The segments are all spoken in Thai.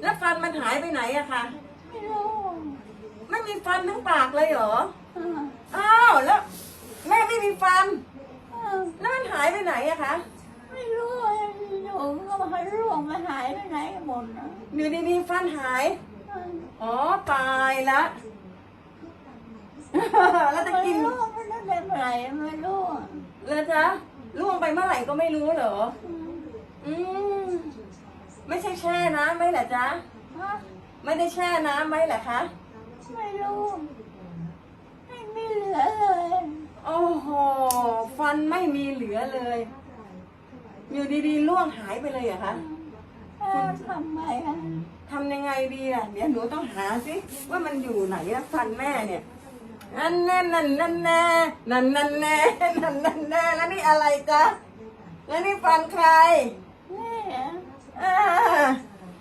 แล้วฟันมันหายไปไหนอะคะไม่รู้ไม่มีฟันทั้งปากเลยเหรออ่าอ้าวแล้วแม่ไม่มีฟันอ่าแล้วมันหายไปไหนอะคะไม่รู้อยู่ก็มาร่วงมาหายไปไหนหมดนะอยู่ดีๆฟันหายอ่าอ๋อตายละแล้วจะไม่กินรู้มันนั่นเป็นอะไรไม่รู้อะแล้วจ๊ะล่วงไปเมื่อไหร่ก็ไม่รู้เหรอ อืมอืม ไม่ใช่แช่น้ำไหมเหรอจ๊ะ ฮะไม่ได้แช่น้ำไหมเหรอคะ ไม่รู้ไม่มีเหลือเลยโอ้โห ฟันไม่มีเหลือเลย อยู่ดีๆล่วงหายไปเลยเหรอะคะเอ้าทำไมอะทำยังไงดีอะ เดี๋ยวหนูต้องหาสิว่ามันอยู่ไหนอะฟันแม่เนี่ย นั่นแน่นั่นนั่นแน่นั่นนั่นแน่นั่นนั่นแน่แล้วนี่อะไรจ๊ะแล้วนี่ฟันใครนี่อ่ะอ่า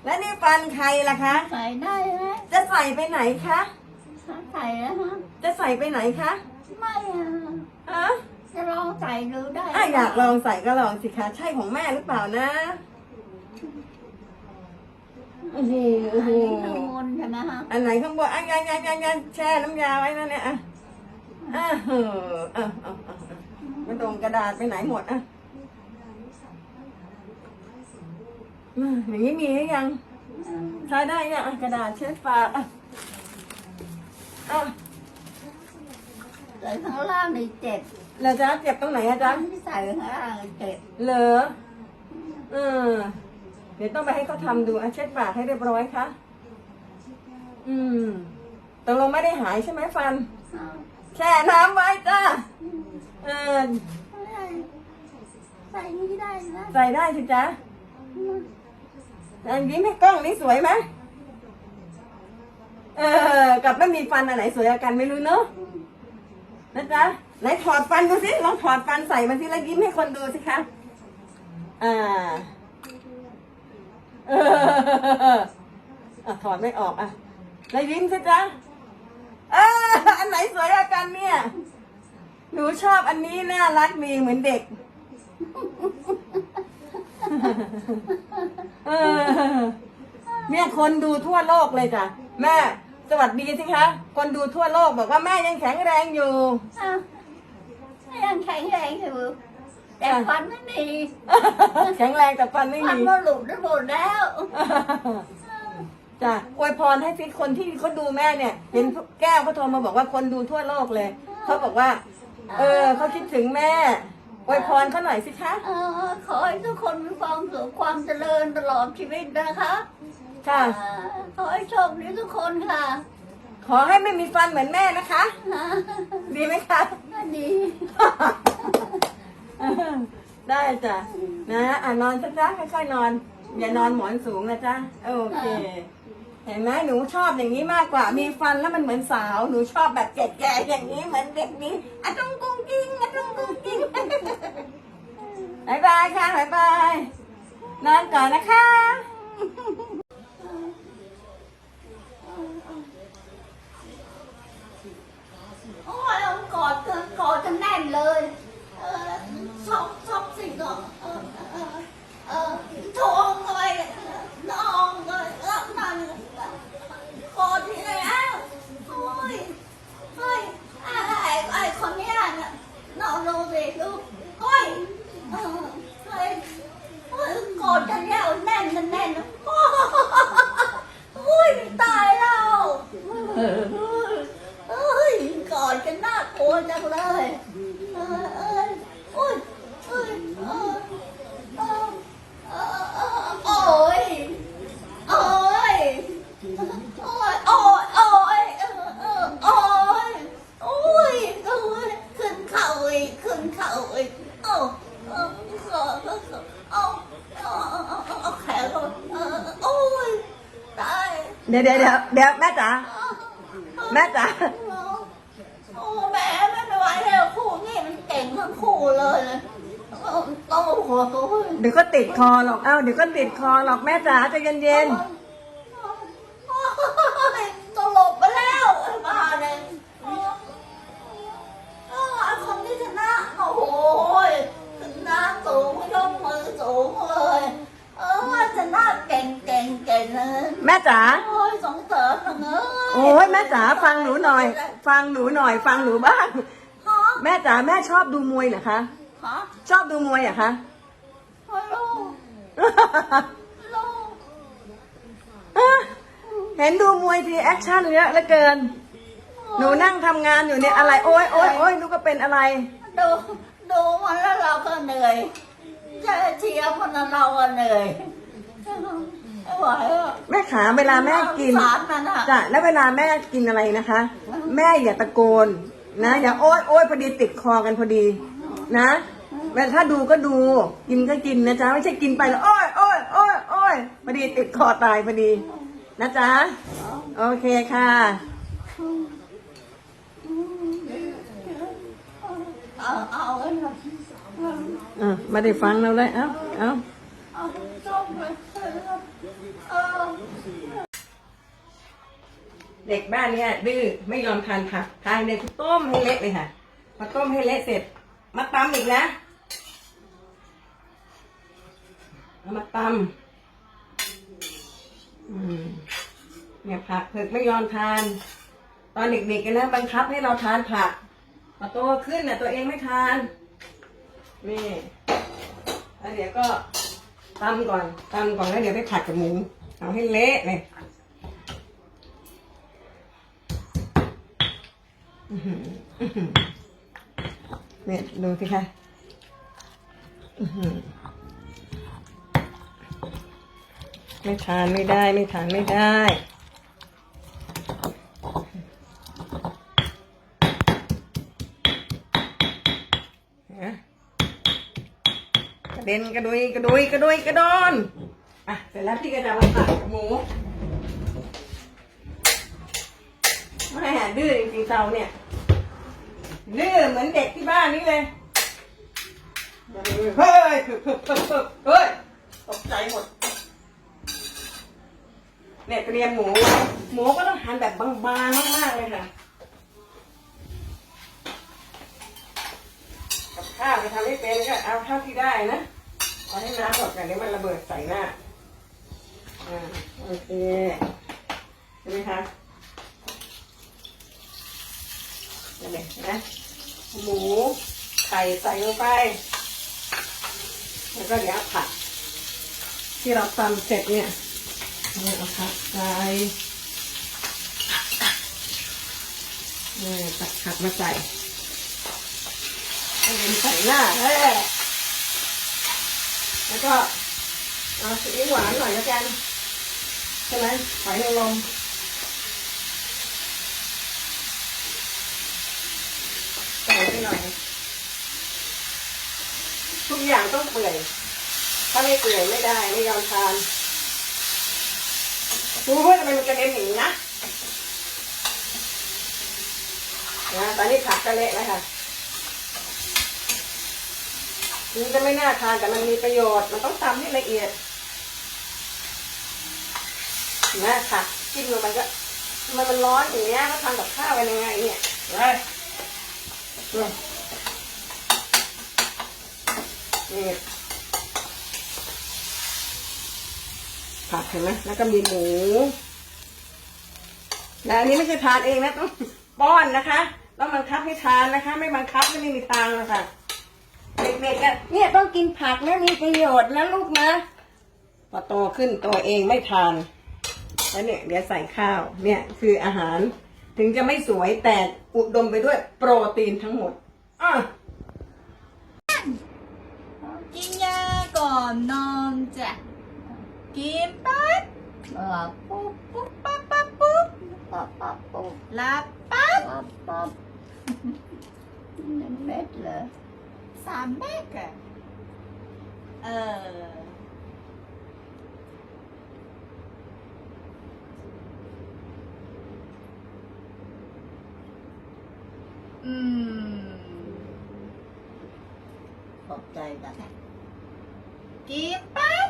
แล้วนี่ฟันใครล่ะคะ ใส่ได้ไหมจะใส่ไปไหนคะ ใส่แล้วฮะจะใส่ไปไหนคะไม่อะฮะจะลองใส่ดูได้อะอยากลองใส่ก็ลองสิคะ ใช่ของแม่หรือเปล่านะโอ้โหโอ้อันโหนี้ข้างบนใช่ไหมฮะอันไหนข้างบนอะยังยังยังยังแช่น้ำยาไว้นั่นเนี่ยอะอะเอออะอะอะอะไม่ตรงกระดาษไปไหนหมดอะ มาอย่างนี้มีหรือยังใช้ได้ยังอะกระดาษเช็ดปากอะอะใส่ข้างล่างนี่เจ็บแล้วจ๊ะเจ็บตรงไหนอะจ๊ะที่ใส่ข้างล่างนี่เจ็บเหรอเออเดี๋ยวต้องไปให้เขาทำดูอะเช็ดปากให้เรียบร้อยค่ะ อืมตกลงไม่ได้หายใช่ไหมฟันอ้าวแช่น้ำไว้จ้าเออไม่ได้ใส่นี่ได้นะใส่ได้สิจ๊ะ อันยิ้มให้กล้องนี่สวยไหมเออ กับไม่มีฟันอันไหนสวยกันไม่รู้เนอะนะจ๊ะไหนถอดฟันดูสิลองถอดฟันใส่มาสิแล้วยิ้มให้คนดูสิคะอ่าเอออะถอดไม่ออกอะแล้วยิ้มสิจ๊ะเอออันไหนสวยกันเนี่ยหนูชอบอันนี้น่ารักดีเหมือนเด็ก เออ เนี่ยคนดูทั่วโลกเลยจ้ะแม่ สวัสดีสิคะ คนดูทั่วโลกบอกว่าแม่ยังแข็งแรงอยู่ อ้าวยังแข็งแรงอยู่ แต่ฟันไม่มีแข็งแรงแต่ฟันไม่ฟันมีมันหลุดได้หมดแล้ว จ้ะอวยพรให้สิคนที่เขาดูแม่เนี่ย เห็นแก้วเขาโทรมาบอกว่าคนดูทั่วโลกเลย เขาบอกว่า เออเขาคิดถึงแม่ อวยพรเขาหน่อยสิคะเออขอให้ทุกคนมีความสุขความเจริญตลอดชีวิตนะคะค่ะ อ่าขอให้โชคดีทุกคนค่ะขอให้ไม่มีฟันเหมือนแม่นะคะ ดีไหมคะดีได้จ้ะนะอะนอนซะจ้ะค่อยๆนอน อย่านอนหมอนสูงนะจ๊ะโอเค เห็นไหมหนูชอบอย่างนี้มากกว่า มีฟันแล้วมันเหมือนสาว หนูชอบแบบแก่ๆอย่างนี้เหมือนเด็กนี้อะต้องกุ้งกิ้งอะต้องกุ้งกิ้ง บายบายค่ะบายบายนอนก่อนนะคะ โอ้ยเอากอดกันกอดกันแน่นเลย เออชอบชอบสิ่งก่อนเออเออเออทองเลยน้องเลยเออนั่นกอดที่ไหนอ้าวโอ้ยเฮ้ยไอ้ไอ้ไอ้คนเนี้ยน่ะน้องดูสิดูโอ้ยเออเฮ้ยเฮ้ยกอดกันแล้วแน่นแน่นแน่นโอ้โอ้ยตายแล้ว เอ้ยกอดกันน่ากลัวจังเลยเออเอยโอ้ยเอ้ยเออเออเออเออโอ้ยโอ้ยโอ้ยโอ้ยโอ้ยเออเออโอ้ยโอ้ยโอ้ยขึ้นเข่าอีกขึ้นเข่าอีกโอ้เออเออเออเออเอาเอาเอาเอาเอาแขนลงเออโอ้ยตาย เดี๋ยวเดี๋ยวเดี๋ยวเดี๋ยวแม่ จ๋าแม่จ๋าโอ้แม่ไม่ไหวแล้วคู่นี่มันเก่งทั้งคู่เลยโอ้โหเดี๋ยวก็ติดคอหรอกเอ้าเดี๋ยวก็ติดคอหรอกแม่จ๋าใจเย็นตลบไปแล้วมาเลยคนที่ชนะโอ้โหชนะสูงยกมือสูงเลยเออชนะเก่งเก่งเก่งเลยแม่จ๋า โอ้ยแม่จ๋าฟังหนูหน่อย ฟังหนูหน่อย ฟังหนูบ้าง ฮะแม่จ๋าแม่ชอบดูมวยเหรอคะ ฮะชอบดูมวยเหรอคะฮัลโหลฮัลโหลเห็นดูมวยทีแอคชั่นเยอะเหลือเกิน หนูนั่งทำงานอยู่เนี่ยอะไรโอ้ยโอ้ยโอ้ยหนูก็เป็นอะไร ดูดูมันแล้วเราก็เหนื่อยเชียร์มันแล้วเราก็เหนื่อย ไม่ไหวอะแม่ขาเวลาแม่กินสารมันอะจ้ะแล้วเวลาแม่กินอะไรนะคะ แม่อย่าตะโกนนะอย่าโอ๊ยโอ๊ยพอดีติดคอกันพอดี นะเวลาถ้าดูก็ดูกินก็กินนะจ๊ะไม่ใช่กินไปแล้วโอ๊ยโอ๊ยโอ๊ยโอ๊ยพอดีติดคอตายพอดี นะจ๊ะโอเคค่ะเอาเอาไว้หน่อยอะไม่ได้ฟังเราเลยเอ้าเอ้า เอาส้มไปเออเด็กบ้านเนี้ยดื้อไม่ยอมทานผักทานเด็กต้มให้เละเลยค่ะพอต้มให้เละเสร็จ มาตำอีกนะเอามาตำเนี่ยผักเผือกไม่ยอมทาน ตอนเด็กๆกันนะบังคับให้เราทานผักพอโตขึ้นน่ะตัวเองไม่ทานนี่แล้วเดี๋ยวก็ ตำก่อนตำก่อนแล้วเดี๋ยวไปผัดกับหมูเอาให้เละเลยเนี่ยดูสิคะไม่ทานไม่ได้ไม่ทานไม่ได้นะกระ เด็นกระดุยกระดุยกระดุยกระดอนอะเสร็จแล้วพี่ก็จะมาผัดกับหมูแม่ดื้อจริงๆเตาเนี่ยดื้อเหมือนเด็กที่บ้านนี่เลยเฮ้ยเฮ้ยตกใจหมดเนี่ยเตรียมหมูหมูก็ต้องหั่นแบบบางๆมากๆเลยค่ะกับข้าวไปทำให้เป็นก็เอาเท่าที่ได้นะ เอาให้น้ำหมดก่อนเดี๋ยวมันระเบิดใส่หน้า อ่า โอเคใช่ไหมคะนี่นะหมูไข่ใส่ลงไป แล้วก็เดี๋ยวผักที่เราตำเสร็จเนี่ยเนี่ยเอาผักใส่เนี่ยตักผักมาใส่ให้มันใส่หน้าเอ้ แล้วก็เอาสีอิ๊วหวานหน่อยแล้วกันใช่ไหมหอยนางรมใส่ไปหน่อยทุกอย่างต้องเปื่อย ถ้าไม่เปื่อยไม่ได้ไม่ยอมทานดูเพื่อนทำไมมันกระเด็นหนีนะนะตอนนี้ผักก็เละแล้วค่ะ มันจะไม่น่าทานแต่มันมีประโยชน์ มันต้องตำให้ละเอียดนะค่ะจิ้มลงไปก็ทำไมมันร้อนอย่างเงี้ยเขาทำกับข้าวกันยังไงเนี่ยไปนี่ผักเห็นไหมแล้วก็มีหมูแล้วอันนี้ไม่ใช่ทานเองนะต้องป้อนนะคะ ต้องบังคับให้ทานนะคะ ไม่บังคับไม่มีทางหรอกค่ะ เด็กๆกันเนี่ยต้องกินผักนะมีประโยชน์นะลูกนะพอโตขึ้นตัวเองไม่ทานแล้วเนี่ยเดี๋ยวใส่ข้าวเนี่ยคืออาหาร ถึงจะไม่สวยแต่อุดมไปด้วยโปรตีนทั้งหมดอะกินยาก่อนนอนจ้ะกินปั๊บเออปุ๊บปุ๊บปั๊บปั๊บปุ๊บปั๊บปั๊บปุ๊บหลับปั๊บปั๊บปั๊บหนึ่งเม็ดเลย สามเมกอะเอออืมขอบใจกันกินปั๊บ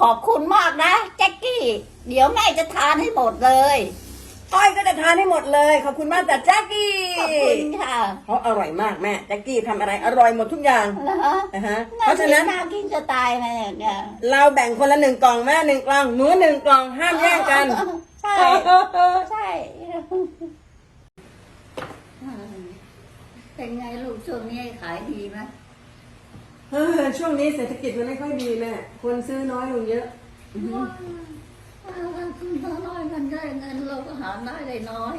ขอบคุณมากนะแจ็คกี้ เดี๋ยวแม่จะทานให้หมดเลยอ้อยก็จะทานให้หมดเลย ขอบคุณมากจ้ะแจ็คกี้ขอบคุณค่ะเพราะอร่อยมากแม่แจ็คกี้ทำอะไรอร่อยหมดทุกอย่างแล้วฮะนะฮะเพน่าราะฉะนั้นน่ากินจะตายไหมเนี่ยเราแบ่งคนละหนึ่งกล่องแม่หนึ่งกล่องหนูหนึ่งกล่องห้ามแย่งกันใช่ใช่เป็นไงลูกช่วงนี้ขายดีไหม เออช่วงนี้เศรษฐกิจมันไม่ค่อยดีแม่คนซื้อน้อยลงเยอะถ้าเราน้อยมันได้เงินเราก็หาได้ได้น้อย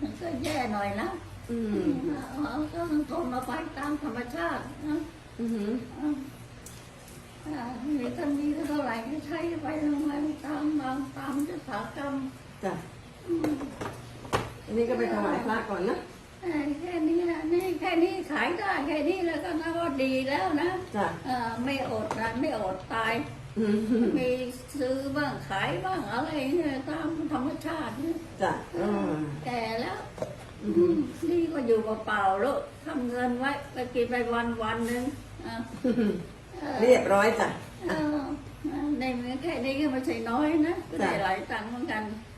มันก็แย่หน่อยนะอืมเราก็ต้องทนมาไปตามธรรมชาตินะอือหืออ่ามีก็มีก็เท่าไหร่ก็ใช้ไปลงมาตามตามตามยถากรรมจ้ะอันนี้ก็ไปถวายพระก่อนนะเอ้ย แค่นี้นะนี่แค่นี้ขายได้แค่นี้แล้วก็นับว่าดีแล้วนะจ้ะเอ่อไม่อดนะไม่อดตาย อืมมีซื้อบ้างขายบ้างอะไรเนี่ยตามธรรมชาติเนี่ยจ้ะอืมแก่แล้ว อือหือนี่ก็อยู่เปล่าๆแล้วทำเงินไว้ไปกินไปวันวันๆหนึ่งอะเออ เรียบร้อยจ้ะ เออในเมืองแค่นี้ก็ไม่ใช่น้อยนะก็ได้หลายตังค์เหมือนกันจ